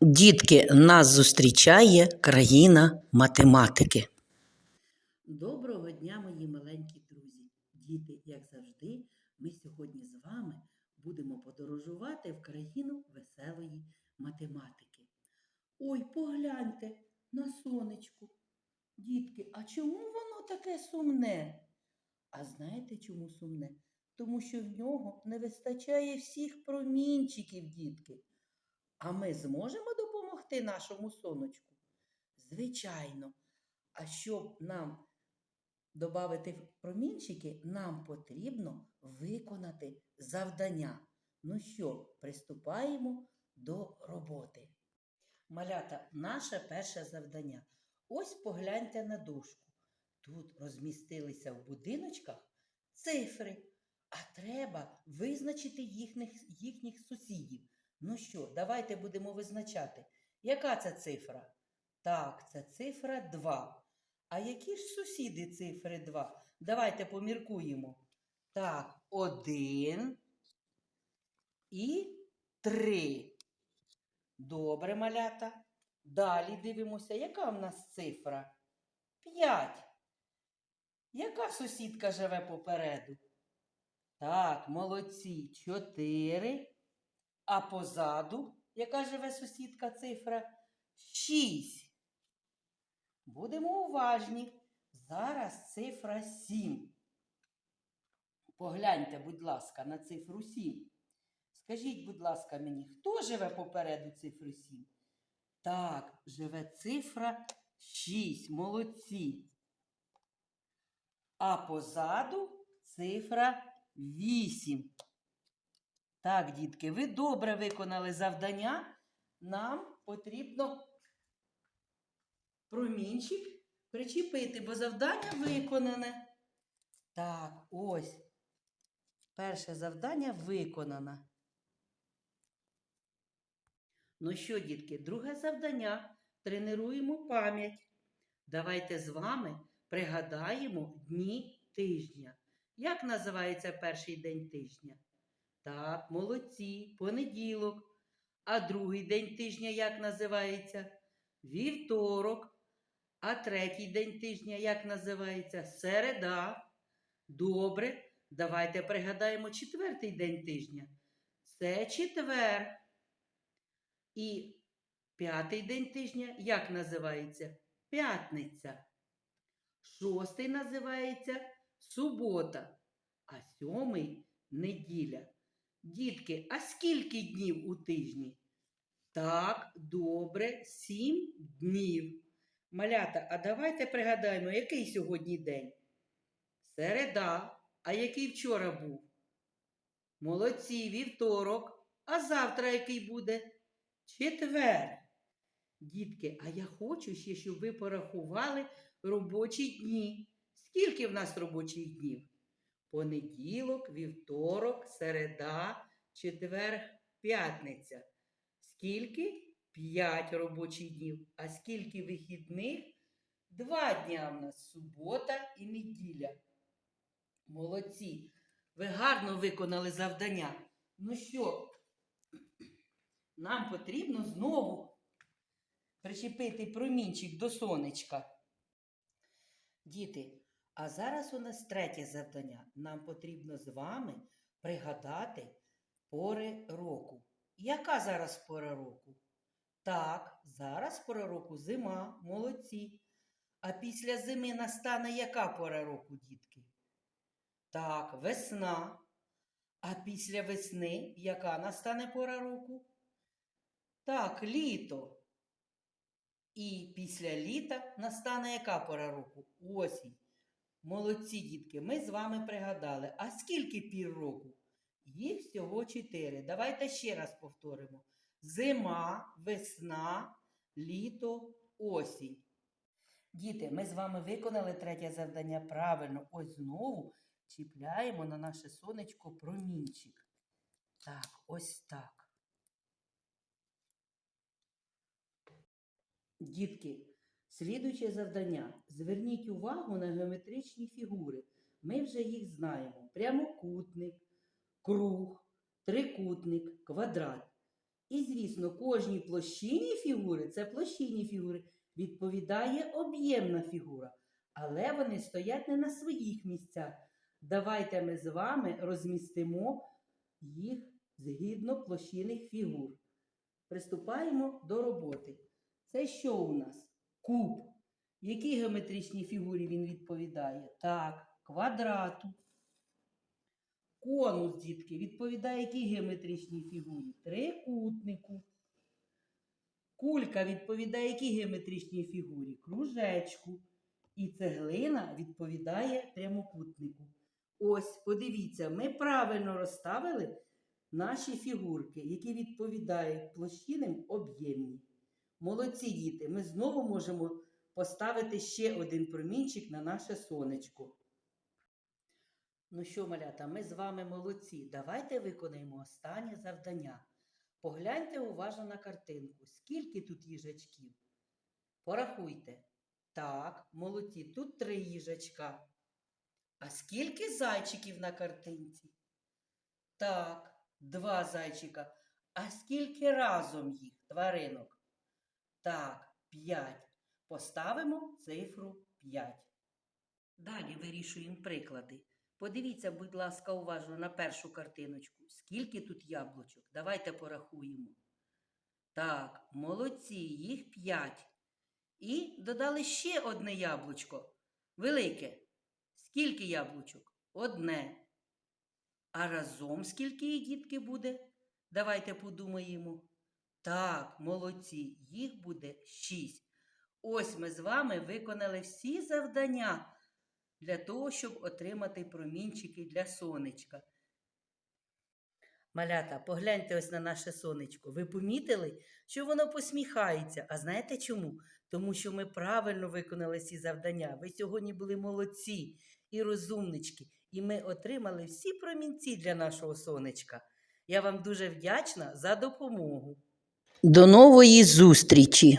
Дітки, нас зустрічає країна математики. Доброго дня, мої маленькі друзі! Діти, як завжди, ми сьогодні з вами будемо подорожувати в країну веселої математики. Ой, погляньте на сонечко. Дітки, а чому воно таке сумне? А знаєте, чому сумне? Тому що в нього не вистачає всіх промінчиків, дітки. А ми зможемо допомогти нашому сонечку? Звичайно. А щоб нам Добавити промінчики нам потрібно виконати завдання. Ну що, приступаємо до роботи. Малята, наше перше завдання. Ось погляньте на дошку. Тут розмістилися в будиночках цифри, а треба визначити їхніх, їхніх сусідів. Ну що, давайте будемо визначати. Яка це цифра? Так, це цифра 2. А які ж сусіди цифри 2? Давайте поміркуємо. Так, 1 і 3. Добре, малята. Далі дивимося, яка в нас цифра? 5. Яка сусідка живе попереду? Так, молодці. 4. А позаду, яка живе сусідка цифра? 6. Будемо уважні. Зараз цифра 7. Погляньте, будь ласка, на цифру 7. Скажіть, будь ласка, мені, хто живе попереду цифри 7? Так, живе цифра 6. Молодці. А позаду цифра 8. Так, дітки, ви добре виконали завдання. Нам потрібно промінчик причепити, бо завдання виконане. Так, ось. Перше завдання виконано. Ну що, дітки, друге завдання. Тренуємо пам'ять. Давайте з вами пригадаємо дні тижня. Як називається перший день тижня? Так, молодці, понеділок. А другий день тижня як називається? Вівторок. А третій день тижня як називається? Середа. Добре. Давайте пригадаємо четвертий день тижня. Це четвер. І п'ятий день тижня як називається? П'ятниця. Шостий називається субота, а сьомий неділя. Дітки, а скільки днів у тижні? Так, добре, сім днів. Малята, а давайте пригадаємо, який сьогодні день? Середа. А який вчора був? Молодці, вівторок. А завтра який буде? Четвер. Дітки, а я хочу ще, щоб ви порахували робочі дні. Скільки в нас робочих днів? Понеділок, вівторок, середа, четвер, п'ятниця. Скільки? П'ять робочих днів. А скільки вихідних? Два дня в нас субота і неділя. Молодці. Ви гарно виконали завдання. Ну що, нам потрібно знову причепити промінчик до сонечка. Діти, а зараз у нас третє завдання. Нам потрібно з вами пригадати пори року. Яка зараз пора року? Так, зараз пора року зима, молодці. А після зими настане яка пора року, дітки? Так, весна. А після весни яка настане пора року? Так, літо. І після літа настане яка пора року? Осінь. Молодці, дітки, ми з вами пригадали. А скільки пір року? Їх всього чотири. Давайте ще раз повторимо. Зима, весна, літо, осінь. Діти, ми з вами виконали третє завдання правильно. Ось знову чіпляємо на наше сонечко промінчик. Так, ось так. Дітки, слідуюче завдання. Зверніть увагу на геометричні фігури. Ми вже їх знаємо. Прямокутник, круг, трикутник, квадрат. І, звісно, кожній площині фігури, це площині фігури, відповідає об'ємна фігура. Але вони стоять не на своїх місцях. Давайте ми з вами розмістимо їх згідно площинних фігур. Приступаємо до роботи. Це що у нас? Куб. Якій геометричній фігурі він відповідає? Так, квадрату. Конус, дітки, відповідає якій геометричній фігурі? Трикутнику. Кулька відповідає якій геометричній фігурі? Кружечку. І цеглина відповідає прямокутнику. Ось, подивіться, ми правильно розставили наші фігурки, які відповідають площинам об'ємні. Молодці діти, ми знову можемо поставити ще один промінчик на наше сонечко. Ну що, малята, ми з вами молодці. Давайте виконаємо останнє завдання. Погляньте уважно на картинку. Скільки тут їжачків? Порахуйте. Так, молодці, тут три їжачка. А скільки зайчиків на картинці? Так, два зайчика. А скільки разом їх тваринок? Так, п'ять. Поставимо цифру 5. Далі вирішуємо приклади. Подивіться, будь ласка, уважно на першу картиночку. Скільки тут яблучок? Давайте порахуємо. Так, молодці, їх 5. І додали ще одне яблучко. Велике. Скільки яблучок? Одне. А разом скільки їх дітки буде? Давайте подумаємо. Так, молодці, їх буде шість. Ось ми з вами виконали всі завдання для того, щоб отримати промінчики для сонечка. Малята, погляньте ось на наше сонечко. Ви помітили, що воно посміхається. А знаєте чому? Тому що ми правильно виконали ці завдання. Ви сьогодні були молодці і розумнички, і ми отримали всі промінці для нашого сонечка. Я вам дуже вдячна за допомогу. До нової зустрічі!